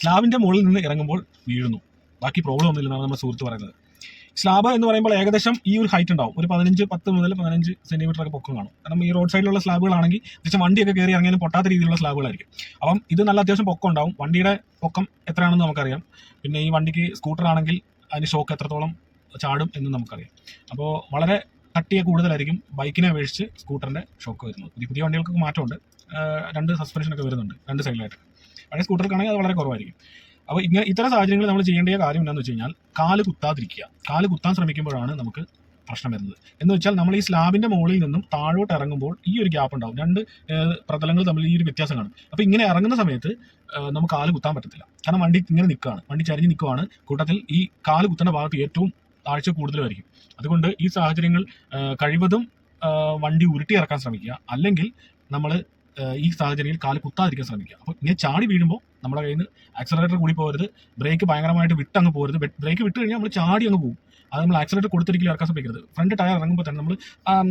സ്ലാബിന്റെ മുകളിൽ നിന്ന് ഇറങ്ങുമ്പോൾ വീഴുന്നു. ബാക്കി പ്രോബ്ലം ഒന്നുമില്ലെന്നാണ് നമ്മുടെ സുഹൃത്ത് പറയുന്നത്. സ്ലാബ് എന്ന് പറയുമ്പോൾ ഏകദേശം ഈ ഒരു ഹൈറ്റ് ഉണ്ടാവും. ഒരു പതിനഞ്ച് പത്ത് മുതൽ പതിനഞ്ച് സെന്റിമീറ്റർ ഒക്കെ പൊക്കം കാണും. കാരണം ഈ റോഡ് സൈഡിലുള്ള സ്ലാബുകളാണെങ്കിൽ അത്യാവശ്യം വണ്ടിയൊക്കെ കയറി ഇറങ്ങിയാലും പൊട്ടാത്ത രീതിയിലുള്ള സ്ലാബുകളായിരിക്കും. അപ്പം ഇത് നല്ല അത്യാവശ്യം പൊക്കം ഉണ്ടാവും. വണ്ടിയുടെ പൊക്കം എത്രയാണെന്ന് നമുക്കറിയാം. പിന്നെ ഈ വണ്ടിക്ക് സ്കൂട്ടർ ആണെങ്കിൽ അതിന് ഷോക്ക് എത്രത്തോളം ചാടും എന്ന് നമുക്കറിയാം. അപ്പോൾ വളരെ കട്ടിയ കൂടുതലായിരിക്കും ബൈക്കിനെ അപേക്ഷിച്ച് സ്കൂട്ടറിന്റെ ഷോക്ക് വരുന്നത്. പുതിയ പുതിയ വണ്ടികൾക്ക് മാറ്റമുണ്ട്. രണ്ട് സസ്പെൻഷനൊക്കെ വരുന്നുണ്ട് രണ്ട് സൈഡിലായിട്ട് പഴയ സ്കൂട്ടർക്കാണെങ്കിൽ അത് വളരെ കുറവായിരിക്കും. അപ്പോൾ ഇങ്ങനെ ഇത്തരം സാഹചര്യങ്ങളിൽ നമ്മൾ ചെയ്യേണ്ട കാര്യം എന്താണെന്ന് വെച്ച് കഴിഞ്ഞാൽ കാൽ കുത്താതിരിക്കുക. കാൽ കുത്താൻ ശ്രമിക്കുമ്പോഴാണ് നമുക്ക് പ്രശ്നം വരുന്നത്. എന്ന് വെച്ചാൽ നമ്മൾ ഈ സ്ലാബിന്റെ മുകളിൽ നിന്നും താഴോട്ട് ഇറങ്ങുമ്പോൾ ഈ ഒരു ഗ്യാപ്പ് ഉണ്ടാവും. രണ്ട് പ്രതലങ്ങൾ തമ്മിൽ ഈ ഒരു വ്യത്യാസം കാണും. അപ്പോൾ ഇങ്ങനെ ഇറങ്ങുന്ന സമയത്ത് നമുക്ക് കാൽ കുത്താൻ പറ്റത്തില്ല. കാരണം വണ്ടി ഇങ്ങനെ നിൽക്കുകയാണ്. വണ്ടി ചരിഞ്ഞ് നിൽക്കുകയാണ്. കൂട്ടത്തിൽ ഈ കാൽ കുത്തുന്ന ഭാഗത്ത് ഏറ്റവും താഴ്ച കൂടുതലുമായിരിക്കും അതുകൊണ്ട് ഈ സാഹചര്യങ്ങൾ കഴിവതും വണ്ടി ഉരുട്ടി ഇറക്കാൻ ശ്രമിക്കുക. അല്ലെങ്കിൽ നമ്മൾ ഈ സാഹചര്യത്തിൽ കാൽ കുത്താതിരിക്കാൻ ശ്രമിക്കുക. അപ്പോൾ ഇങ്ങനെ ചാടി വീഴുമ്പോൾ നമ്മുടെ കയ്യിൽ നിന്ന് ആക്സലറേറ്റർ കൂടി പോകരുത്. ബ്രേക്ക് ഭയങ്കരമായിട്ട് വിട്ട് വിട്ടങ്ങ് പോകരുത്. ബ്രേക്ക് വിട്ട് കഴിഞ്ഞാൽ നമ്മൾ ചാടി അങ്ങ് പോകും. അത് നമ്മൾ ആക്സലേറ്റർ കൊടുത്തിരിക്കലും ഇറക്കാൻ ശ്രമിക്കരുത് ഫ്രണ്ട് ടയർ ഇറങ്ങുമ്പോൾ തന്നെ നമ്മൾ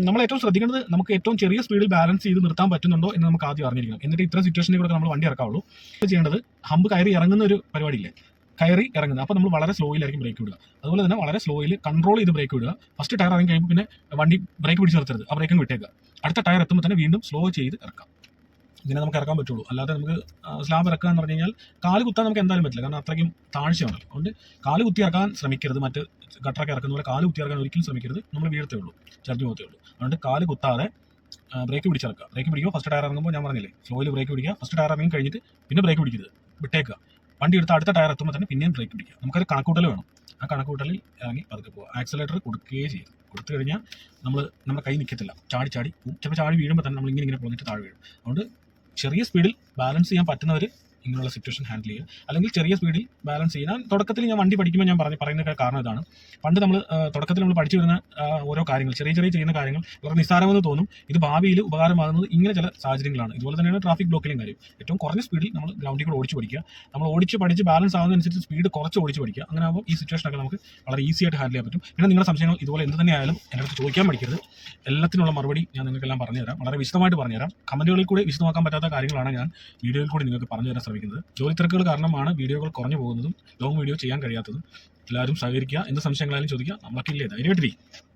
നമ്മൾ ഏറ്റവും ശ്രദ്ധിക്കേണ്ടത് നമുക്ക് ഏറ്റവും ചെറിയ സ്പീഡിൽ ബാലൻസ് ചെയ്ത് നിർത്താൻ പറ്റുന്നുണ്ടോ എന്ന് നമുക്ക് ആദ്യം അറിഞ്ഞിരിക്കണം. എന്നിട്ട് ഇത്ര സിറ്റുവേഷനിൽ കൂടെ നമ്മൾ വണ്ടി ഇറക്കാവുള്ളൂ. ചെയ്യേണ്ടത് ഹമ്പ് കയറി ഇറങ്ങുന്ന ഒരു പരിപാടിയില്ലേ? കയറി ഇറങ്ങുന്നത്. അപ്പോൾ നമ്മൾ വളരെ സ്ലോയിലായിരിക്കും ബ്രേക്ക് വിടുക. അതുപോലെ തന്നെ വളരെ സ്ലോയിൽ കൺട്രോൾ ചെയ്ത് ബ്രേക്ക് വിടുക. ഫസ്റ്റ് ടയർ ഇറങ്ങി കഴിയുമ്പോൾ പിന്നെ വണ്ടി ബ്രേക്ക് പിടിച്ച് നിർത്തരുത്. ആ ബ്രേക്കും വിട്ടേക്കുക. അടുത്ത ടയർ എത്തുമ്പോൾ തന്നെ വീണ്ടും സ്ലോ ചെയ്ത് ഇറക്കാം. ഇങ്ങനെ നമുക്ക് ഇറക്കാൻ പറ്റുള്ളൂ. അല്ലാതെ നമുക്ക് സ്ലാബ് ഇറക്കുക എന്ന് പറഞ്ഞു കഴിഞ്ഞാൽ കാൽ കുത്താൻ നമുക്ക് എന്തായാലും പറ്റില്ല. കാരണം അത്രയ്ക്കും താഴ്ചയാണ് അതുകൊണ്ട് കാൽ കുത്തി ഇറക്കാൻ ശ്രമിക്കരുത്. മറ്റ് ഗട്ടറൊക്കെ ഇറക്കുന്ന പോലെ കാൽ കുത്തി ഇറക്കാൻ ഒരിക്കലും ശ്രമിക്കരുത്. നമ്മൾ വീഴത്തേ ഉള്ളൂ. ചരിഞ്ഞു പോകത്തേ ഉള്ളൂ. അതുകൊണ്ട് കാൽ കുത്താതെ ബ്രേക്ക് പിടിച്ചിറക്കുക. ബ്രേക്ക് പിടിക്കുക ഫസ്റ്റ് ടയർ ഇറങ്ങുമ്പോൾ ഞാൻ പറഞ്ഞില്ലേ സ്ലോയിൽ ബ്രേക്ക് പിടിക്കുക. ഫസ്റ്റ് ടയർ ഇറങ്ങി കഴിഞ്ഞിട്ട് പിന്നെ ബ്രേക്ക് പിടിക്കരുത്. വിട്ടേക്കുക. വണ്ടി എടുത്ത് അടുത്ത ടയർ എത്തുമ്പോൾ തന്നെ പിന്നെയും ബ്രേക്ക് പിടിക്കുക. നമുക്കൊരു കണക്കൂട്ടൽ വേണം. ആ കണക്കൂട്ടലിൽ ഇറങ്ങി പതുക്കെ പോകുക ആക്സലേറ്റർ കൊടുക്കുകയേ ചെയ്യും. കൊടുത്തു കഴിഞ്ഞാൽ നമ്മൾ നമ്മുടെ കൈ നിൽക്കത്തില്ല ചാടി ചാടി. ചിലപ്പോൾ ചാടി വീഴുമ്പോൾ തന്നെ നമ്മൾ ഇങ്ങനെ ഇങ്ങനെ പോന്നിട്ട് താഴെ വീഴും. അതുകൊണ്ട് ചെറിയ സ്പീഡിൽ ബാലൻസ് ചെയ്യാൻ പറ്റുന്നവർ ഇങ്ങനെയുള്ള സിറ്റുവേഷൻ ഹാൻഡിൽ ചെയ്യുക. അല്ലെങ്കിൽ ചെറിയ സ്പീഡിൽ ബാലൻസ് ചെയ്യാൻ തുടക്കത്തിൽ ഞാൻ വണ്ടി പഠിക്കുമ്പോൾ ഞാൻ പറഞ്ഞ പറയുന്ന കാരണം ഇതാണ്. പണ്ട് നമ്മൾ തുടക്കത്തിൽ നമ്മൾ പഠിച്ചു വരുന്ന ഓരോ കാര്യങ്ങൾ ചെറിയ ചെറിയ ചെയ്യുന്ന കാര്യങ്ങൾ വളരെ നിസ്സാരമെന്ന് തോന്നും. ഇത് ഭാവിയിൽ ഉപകാരമാകുന്നത് ഇങ്ങനെ ചില സാഹചര്യങ്ങളാണ്. ഇതുപോലെ തന്നെയാണ് ട്രാഫിക് ബ്ലോക്കിലും കാര്യം. ഏറ്റവും കുറഞ്ഞ സ്പീഡിൽ നമ്മൾ ഗ്രൗണ്ടിൽ കൂടെ ഓടിച്ച് പഠിക്കുക. നമ്മൾ ഓടിച്ച് പഠിച്ച് ബാലൻസ് ആവുന്നതനുസരിച്ച് സ്പീഡ് കുറച്ച് ഓടിച്ച് പഠിക്കുക. അങ്ങനെ ആകുമ്പോൾ ഈ സിറ്റുവേഷനൊക്കെ നമുക്ക് വളരെ ഈസി ആയിട്ട് ഹാൻഡിൽ ചെയ്യാൻ പറ്റും. പിന്നെ നിങ്ങളുടെ സംശയങ്ങൾ ഇതുപോലെ എന്ത് തന്നെയായാലും എന്റെ അടുത്ത് ചോദിക്കാൻ പഠിക്കരുത്. എല്ലാത്തിനുള്ള മറുപടി ഞാൻ നിങ്ങൾക്കെല്ലാം പറഞ്ഞുതരാം. വളരെ വിശദമായിട്ട് പറഞ്ഞുതരാം. കമന്റുകളിൽ കൂടി വിശദമാക്കാൻ പറ്റാത്ത കാര്യങ്ങളാണ് ഞാൻ വീഡിയോയിൽ കൂടി നിങ്ങൾക്ക് പറഞ്ഞു തരാൻ ശ്രമിക്കുന്നത്. ജോലി തിരക്കുകൾ കാരണമാണ് വീഡിയോകൾ കുറഞ്ഞു പോകുന്നതും ലോങ് വീഡിയോ ചെയ്യാൻ കഴിയാത്തതും. എല്ലാവരും സഹകരിക്കുക. എന്ത് സംശയങ്ങളായാലും ചോദിക്കുക. നമ്മളൊക്കെ ഇല്ലേ? ധൈര്യമായിട്ടിരിക്കും.